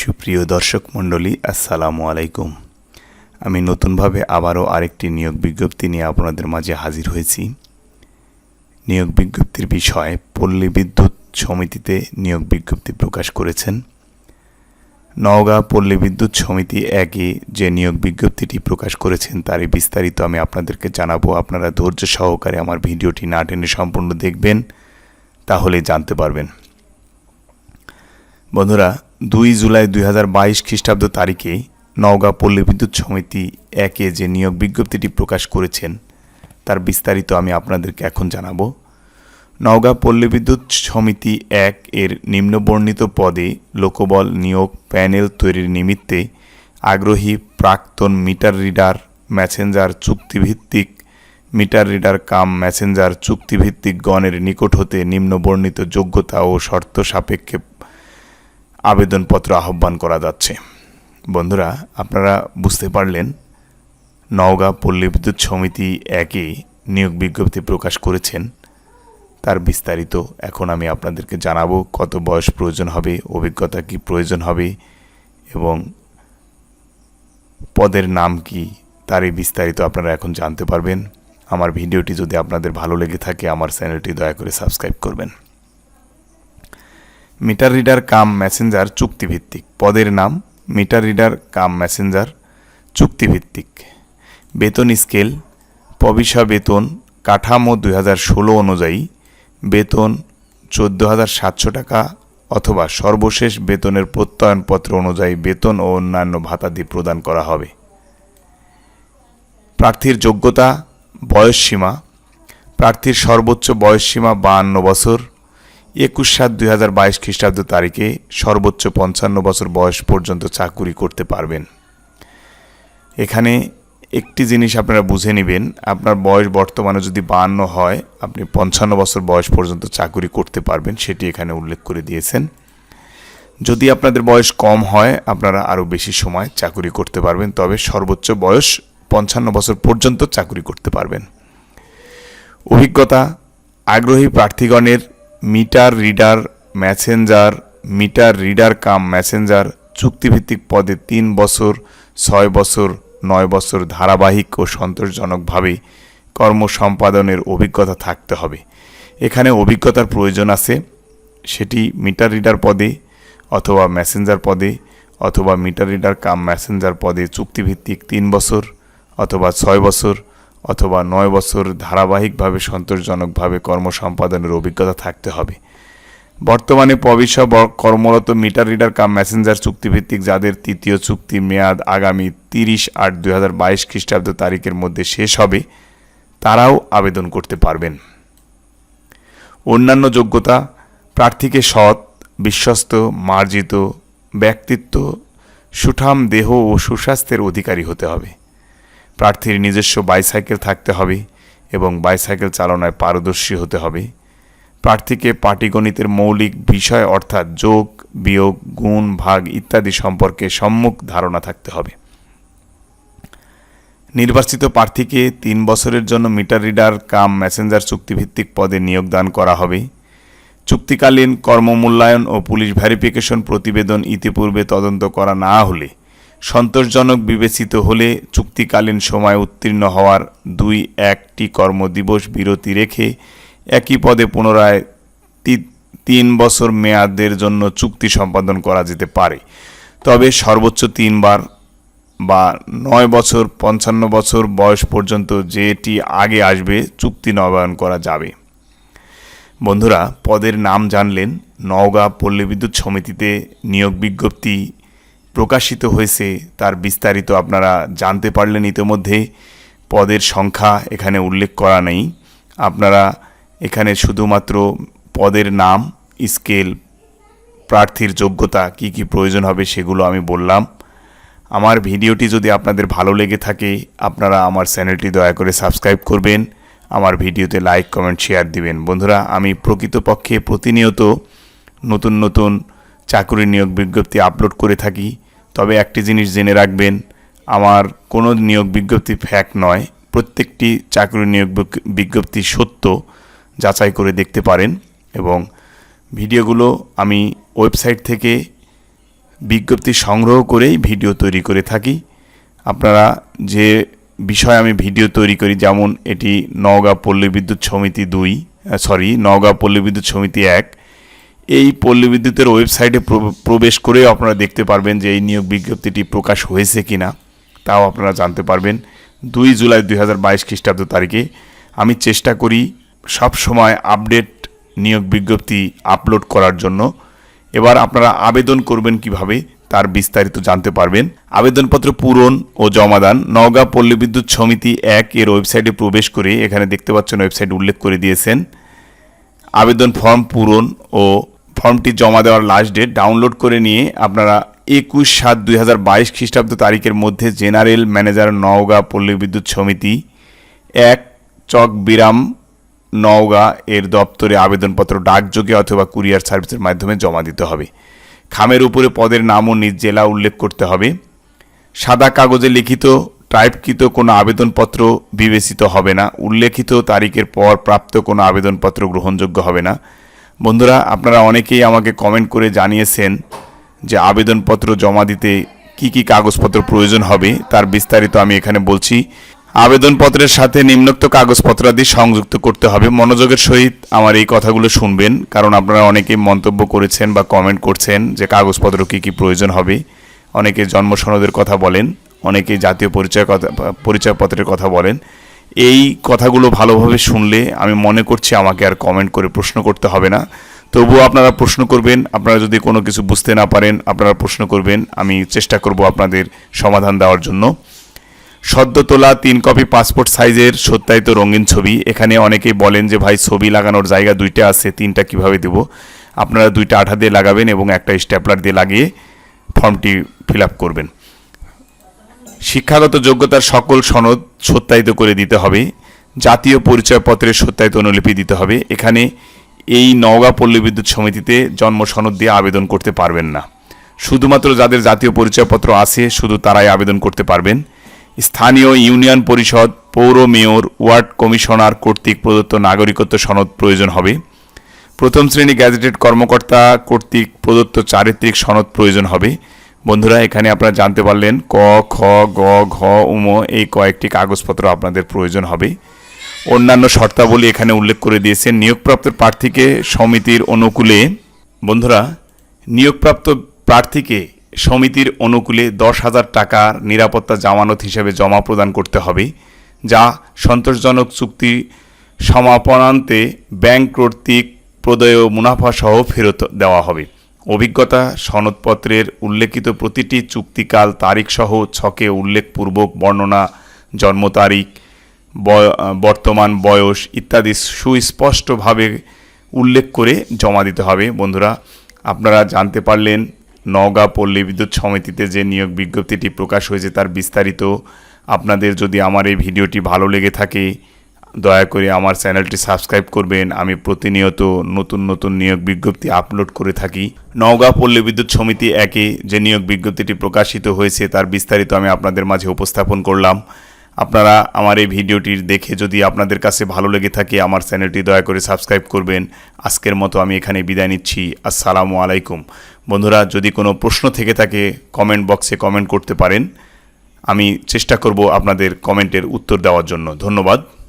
সুপ্রিয় দর্শক মণ্ডলী, আসসালামু আলাইকুম। আমি নতুনভাবে আবারও আরেকটি নিয়োগ বিজ্ঞপ্তি নিয়ে আপনাদের মাঝে হাজির হয়েছি। নিয়োগ বিজ্ঞপ্তির বিষয় পল্লী বিদ্যুৎ সমিতিতে নিয়োগ বিজ্ঞপ্তি প্রকাশ করেছেন। নওগাঁ পল্লী বিদ্যুৎ সমিতি একই যে নিয়োগ বিজ্ঞপ্তিটি প্রকাশ করেছেন, তারই বিস্তারিত আমি আপনাদেরকে জানাব। আপনারা ধৈর্য সহকারে আমার ভিডিওটি না টেনে সম্পূর্ণ দেখবেন, তাহলে জানতে পারবেন। বন্ধুরা দুই জুলাই দুই হাজার বাইশ খ্রিস্টাব্দ তারিখে নওগাঁ পল্লী বিদ্যুৎ সমিতি একে যে নিয়োগ বিজ্ঞপ্তিটি প্রকাশ করেছেন, তার বিস্তারিত আমি আপনাদেরকে এখন জানাব। নওগাঁ পল্লী বিদ্যুৎ সমিতি এক এর নিম্নবর্ণিত পদে লোকবল নিয়োগ প্যানেল তৈরির নিমিত্তে আগ্রহী প্রাক্তন মিটার রিডার, ম্যাসেঞ্জার চুক্তিভিত্তিক, মিটার রিডার কাম ম্যাসেঞ্জার চুক্তিভিত্তিক গণের নিকট হতে নিম্নবর্ণিত যোগ্যতা ও শর্ত সাপেক্ষে আবেদনপত্র আহ্বান করা যাচ্ছে। বন্ধুরা, আপনারা বুঝতে পারলেন, নওগাঁ পল্লী বিদ্যুৎ সমিতি একই নিয়োগ বিজ্ঞপ্তি প্রকাশ করেছেন। তার বিস্তারিত এখন আমি আপনাদেরকে জানাব, কত বয়স প্রয়োজন হবে, অভিজ্ঞতা কি প্রয়োজন হবে, এবং পদের নাম কি তার এই বিস্তারিত আপনারা এখন জানতে পারবেন। আমার ভিডিওটি যদি আপনাদের ভালো লেগে থাকে, আমার চ্যানেলটি দয়া করে সাবস্ক্রাইব করবেন। মিটার রিডার কাম মেসেঞ্জার চুক্তিভিত্তিক। পদের নাম মিটার রিডার কাম মেসেঞ্জার চুক্তিভিত্তিক। বেতন স্কেল পবিষা বেতন, কাঠামো দুই হাজার ষোলো অনুযায়ী, বেতন চোদ্দ হাজার সাতশো টাকা অথবা সর্বশেষ বেতনের প্রত্যয়নপত্র অনুযায়ী বেতন ও অন্যান্য ভাতাদি প্রদান করা হবে। প্রার্থীর যোগ্যতা, বয়সসীমা, প্রার্থীর সর্বোচ্চ বয়সসীমা বাহান্ন বছর একুশ সাত দুই হাজার বাইশ খ্রিস্টাব্দ তারিখে সর্বোচ্চ পঞ্চান্ন বছর বয়স পর্যন্ত চাকুরি করতে পারবেন। এখানে একটি জিনিস আপনারা বুঝে নেবেন, আপনার বয়স বর্তমানে যদি বাহান্ন হয়, আপনি পঞ্চান্ন বছর বয়স পর্যন্ত চাকুরি করতে পারবেন, সেটি এখানে উল্লেখ করে দিয়েছেন। যদি আপনাদের বয়স কম হয়, আপনারা আরও বেশি সময় চাকুরি করতে পারবেন, তবে সর্বোচ্চ বয়স পঞ্চান্ন বছর পর্যন্ত চাকুরি করতে পারবেন। অভিজ্ঞতা, আগ্রহী প্রার্থীগণের meter reader messenger, meter reader cum messenger চুক্তিভিত্তিক পদে তিন বছর, ছয় বছর, নয় বছর ধারাবাহিক ও সন্তোষজনকভাবে কর্ম সম্পাদনের অভিজ্ঞতা থাকতে হবে। এখানে অভিজ্ঞতার প্রয়োজন আছে। সেটি মিটার রিডার পদে অথবা মেসেঞ্জার পদে অথবা মিটার রিডার কাম মেসেঞ্জার পদে চুক্তিভিত্তিক তিন বছর অথবা ছয় বছর অথবা নয় বছর ধারাবাহিকভাবে সন্তোষজনকভাবে কর্ম সম্পাদনের অভিজ্ঞতা থাকতে হবে। বর্তমানে পবিষা কর্মরত মিটার রিডার কাম মেসেঞ্জার চুক্তিভিত্তিক যাদের তৃতীয় চুক্তি মেয়াদ আগামী তিরিশ আট দুই হাজার বাইশ খ্রিস্টাব্দ তারিখের মধ্যে শেষ হবে, তারাও আবেদন করতে পারবেন। অন্যান্য যোগ্যতা, প্রার্থীকে সৎ, বিশ্বস্ত, মার্জিত, ব্যক্তিত্ব, সুঠাম দেহ ও সুস্বাস্থ্যের অধিকারী হতে হবে। প্রার্থীর নিজস্ব বাইসাইকেল থাকতে হবে এবং বাইসাইকেল চালনায় পারদর্শী হতে হবে। প্রার্থীকে পাটিগণিতের মৌলিক বিষয় অর্থাৎ যোগ, বিয়োগ, গুণ, ভাগ ইত্যাদি সম্পর্কে সম্মুখ ধারণা থাকতে হবে। নির্বাচিত প্রার্থীকে তিন বছরের জন্য মিটার রিডার কাম মেসেঞ্জার চুক্তিভিত্তিক পদে নিয়োগদান করা হবে। চুক্তিকালীন কর্মমূল্যায়ন ও পুলিশ ভেরিফিকেশন প্রতিবেদন ইতিপূর্বে তদন্ত করা না হলে সন্তোষজনক বিবেচিত হলে চুক্তিকালীন সময় উত্তীর্ণ হওয়ার দুই একটি কর্মদিবস বিরতি রেখে একই পদে পুনরায় তিন বছর মেয়াদের জন্য চুক্তি সম্পাদন করা যেতে পারে। তবে সর্বোচ্চ তিনবার বা নয় বছর, পঞ্চান্ন বছর বয়স পর্যন্ত যেটি আগে আসবে, চুক্তি নবায়ন করা যাবে। বন্ধুরা, পদের নাম জানলেন নওগাঁ পল্লী বিদ্যুৎ সমিতিতে নিয়োগ বিজ্ঞপ্তি প্রকাশিত হয়েছে, তার বিস্তারিত আপনারা জানতে পারলেন ইতিমধ্যে। পদের সংখ্যা এখানে উল্লেখ করা নেই। আপনারা এখানে শুধুমাত্র পদের নাম, স্কেল, প্রার্থীর যোগ্যতা, কি কি প্রয়োজন হবে সেগুলো আমি বললাম। আমার ভিডিওটি যদি আপনাদের ভালো লেগে থাকে, আপনারা আমার চ্যানেলটি দয়া করে সাবস্ক্রাইব করবেন, আমার ভিডিওতে লাইক, কমেন্ট, শেয়ার দিবেন। বন্ধুরা, আমি প্রকৃতপক্ষে প্রতিনিয়ত নতুন নতুন চাকরি নিয়োগ বিজ্ঞপ্তি আপলোড করে থাকি। তবে একটি জিনিস জেনে রাখবেন, আমার কোনো নিয়োগ বিজ্ঞপ্তি ফ্যাক নয়, প্রত্যেকটি চাকরি নিয়োগ বিজ্ঞপ্তি সত্য, যাচাই করে দেখতে পারেন এবং ভিডিওগুলো আমি ওয়েবসাইট থেকে বিজ্ঞপ্তি সংগ্রহ করেই ভিডিও তৈরি করে থাকি। আপনারা যে বিষয়ে আমি ভিডিও তৈরি করি, যেমন এটি নওগাঁ পল্লী বিদ্যুৎ সমিতি দুই সরি নওগাঁ পল্লী বিদ্যুৎ সমিতি এক এই পল্লী বিদ্যুতের ওয়েবসাইটে প্র- প্রবেশ করেও আপনারা দেখতে পারবেন যে এই নিয়োগ বিজ্ঞপ্তিটি প্রকাশ হয়েছে কি না তাও আপনারা জানতে পারবেন। দুই জুলাই দুই হাজার বাইশ খ্রিস্টাব্দ তারিখে আমি চেষ্টা করি সব সময় আপডেট নিয়োগ বিজ্ঞপ্তি আপলোড করার জন্য। এবার আপনারা আবেদন করবেন কীভাবে তার বিস্তারিত জানতে পারবেন। আবেদনপত্র পূরণ ও জমাদান নওগাঁ পল্লী বিদ্যুৎ সমিতি এক এর ওয়েবসাইটে প্রবেশ করে এখানে দেখতে পাচ্ছেন ওয়েবসাইট উল্লেখ করে দিয়েছেন। আবেদন ফর্ম পূরণ ও ফর্মটি জমা দেওয়ার লাস্ট ডেট ডাউনলোড করে নিয়ে আপনারা একুশ সাত দুই হাজার বাইশ খ্রিস্টাব্দ তারিখের মধ্যে জেনারেল ম্যানেজার নওগাঁ পল্লী বিদ্যুৎ সমিতি এক চক বিরাম নওগাঁ এর দপ্তরে আবেদনপত্র ডাকযোগে অথবা কুরিয়ার সার্ভিসের মাধ্যমে জমা দিতে হবে। খামের উপরে পদের নাম ও নিজ জেলা উল্লেখ করতে হবে। সাদা কাগজে লিখিত টাইপকৃত কোনো আবেদনপত্র বিবেচিত হবে না। উল্লেখিত তারিখের পর প্রাপ্ত কোনো আবেদনপত্র গ্রহণযোগ্য হবে না। বন্ধুরা, আপনারা অনেকেই আমাকে কমেন্ট করে জানিয়েছেন যে আবেদনপত্র জমা দিতে কি কি কাগজপত্র প্রয়োজন হবে, তার বিস্তারিত আমি এখানে বলছি। আবেদনপত্রের সাথে নিম্নোক্ত কাগজপত্রাদি সংযুক্ত করতে হবে। মনোযোগের সহিত আমার এই কথাগুলো শুনবেন, কারণ আপনারা অনেকেই মন্তব্য করেছেন বা কমেন্ট করছেন যে কাগজপত্র কি কি প্রয়োজন হবে। অনেকে জন্ম সনদের কথা বলেন অনেকে জাতীয় পরিচয় কথা, পরিচয়পত্রের কথা বলেন। এই কথাগুলো ভালোভাবে শুনলে আমি মনে করছি আমাকে আর কমেন্ট করে প্রশ্ন করতে হবে না। তবুও আপনারা প্রশ্ন করবেন, আপনারা যদি কোনো কিছু বুঝতে না পারেন, আপনারা প্রশ্ন করবেন, আমি চেষ্টা করব আপনাদের সমাধান দেওয়ার জন্য। সদ্য তোলা তিন কপি পাসপোর্ট সাইজের সত্যায়িত রঙিন ছবি। এখানে অনেকেই বলেন যে, ভাই, ছবি লাগানোর জায়গা দুইটা আছে, তিনটা কীভাবে দেব? আপনারা দুইটা আঠা দিয়ে লাগাবেন এবং একটা স্ট্যাপলার দিয়ে লাগিয়ে ফর্মটি ফিল করবেন। শিক্ষাগত যোগ্যতার সকল সনদ সত্যায়িত করে দিতে হবে। জাতীয় পরিচয়পত্রের সত্যায়িত অনুলিপি দিতে হবে। এখানে এই নওগাঁ পল্লী বিদ্যুৎ সমিতিতে জন্ম সনদ দিয়ে আবেদন করতে পারবেন না। শুধুমাত্র যাদের জাতীয় পরিচয়পত্র আছে, শুধু তারাই আবেদন করতে পারবেন। স্থানীয় ইউনিয়ন পরিষদ, পৌর মেয়র, ওয়ার্ড কমিশনার কর্তৃক প্রদত্ত নাগরিকত্ব সনদ প্রয়োজন হবে। প্রথম শ্রেণি গ্যাজেটেড কর্মকর্তা কর্তৃক প্রদত্ত চারিত্রিক সনদ প্রয়োজন হবে। বন্ধুরা, এখানে আপনারা জানতে পারলেন ক, খ, গ, ঘ, উম এই কয়েকটি কাগজপত্র আপনাদের প্রয়োজন হবে। অন্যান্য শর্তাবলী এখানে উল্লেখ করে দিয়েছেন। নিয়োগপ্রাপ্ত প্রার্থীকে সমিতির অনুকূলে, বন্ধুরা, নিয়োগপ্রাপ্ত প্রার্থীকে সমিতির অনুকূলে দশ হাজার টাকার নিরাপত্তা জামানত হিসেবে জমা প্রদান করতে হবে, যা সন্তোষজনক চুক্তি সমাপনান্তে ব্যাংক কর্তৃক প্রদেয় মুনাফা সহ ফেরত দেওয়া হবে। অভিজ্ঞতা সনদপত্রের উল্লেখিত প্রতিটি চুক্তিকাল তারিখসহ ছকে উল্লেখপূর্বক বর্ণনা, জন্ম তারিখ বর্তমান বয়স ইত্যাদি সুস্পষ্টভাবে উল্লেখ করে জমা দিতে হবে। বন্ধুরা, আপনারা জানতে পারলেন নওগাঁ পল্লী বিদ্যুৎ সমিতিতে যে নিয়োগ বিজ্ঞপ্তিটি প্রকাশ হয়েছে তার বিস্তারিত। আপনাদের যদি আমার এই ভিডিওটি ভালো লেগে থাকে দয়া করে আমার চ্যানেলটি সাবস্ক্রাইব করবেন। আমি প্রতিনিয়ত নতুন নতুন নিয়োগ বিজ্ঞপ্তি আপলোড করে থাকি। নওগাঁ পল্লী বিদ্যুৎ সমিতি একে যে নিয়োগ বিজ্ঞপ্তিটি প্রকাশিত হয়েছে, তার বিস্তারিত আমি আপনাদের মাঝে উপস্থাপন করলাম। আপনারা আমার এই ভিডিওটির দেখে যদি আপনাদের কাছে ভালো লেগে থাকে, আমার চ্যানেলটি দয়া করে সাবস্ক্রাইব করবেন। আজকের মতো আমি এখানে বিদায় নিচ্ছি। আসসালামু আলাইকুম। বন্ধুরা, যদি কোনো প্রশ্ন থেকে থাকে, কমেন্ট বক্সে কমেন্ট করতে পারেন। আমি চেষ্টা করব আপনাদের কমেন্টের উত্তর দেওয়ার জন্য। ধন্যবাদ।